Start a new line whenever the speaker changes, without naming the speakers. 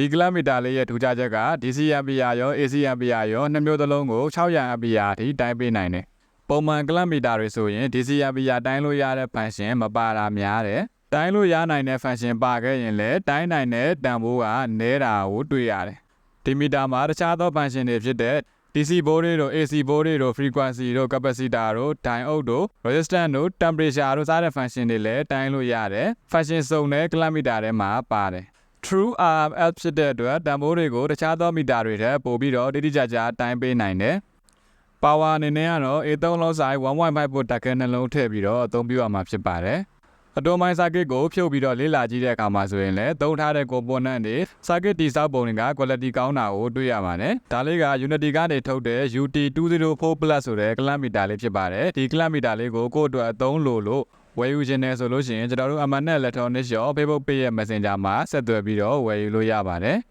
ဒီကလပ်မီတာလေးရဲ့ထူးခြားချက်က DC ampere ရော AC ampere ရောနှစ်မျိုးသလုံးကို600 ampere အထိတိုင်းပေးနိုင်တယ်ပုံမှန်ကလပ်မီတာတွေဆိုရင် DC ampere တိုင်းလို့ရတဲ့ function မပါတာများတယ်တိုင်းလို့ရနိုင်တဲ့ function ပါခဲ့ရင်လည်းတိုင်းနိုင်တဲ့တန်ဖိုးကနည်းတာကိုတွေ့ရတယ်ဒီမီတာမှာတခြားသော function တွေဖြစ်တဲ့ DC ဘိုးတွေတို့ AC ဘိုးတွေတို့ frequency တို့ capacitor တို့ diode တို့ resistance တို့ temperature တို့စတဲ့ function တွေလည်းတိုင်းလို့ရတယ် function စုံတဲ့ kilometer ထဲမှာပါတယ် True RMS ဖြစ်တဲ့အတွက်တန်ဖိုးတွေကိုတခြားသောမီတာတွေထက်ပိုပြီးတော့တိတိကျကျတိုင်းပေးနိုင်တယ် power အနေနဲ့ကတော့ A3 လုံးဆိုင်1.5 volt တက်ခဲနှလုံးထည့်ပြီးတော့အသုံးပြုရမှာဖြစ်ပါတယ်အတိုမိုင်း circuit ကိုဖြုတ်ပြီးတော့လေ့လာကြည့်တဲ့အခါမှာဆိုရင်လည်းသုံးထားတဲ့ component တွေ circuit တိစောက်ပုံတွေက quality ကောင်းတာကိုတွေ့ရပါတယ်။ဒါလေးက Unity ကနေထုတ်တဲ့ UT204 Plus ဆိုတဲ့ clamp meter လေးဖြစ်ပါတယ်။ဒီ clamp meter လေးကိုကိုယ့်အတွက်အသုံးလို့လို့ ဝယ်ယူခြင်းနဲ့ဆိုလို့ရှိရင်ကျွန်တော်တို့ Amanet Electronics ရော Facebook Page ရဲ့ Messenger မှာဆက်သွယ်ပြီးတော့ဝယ်ယူလို့ရပါတယ်။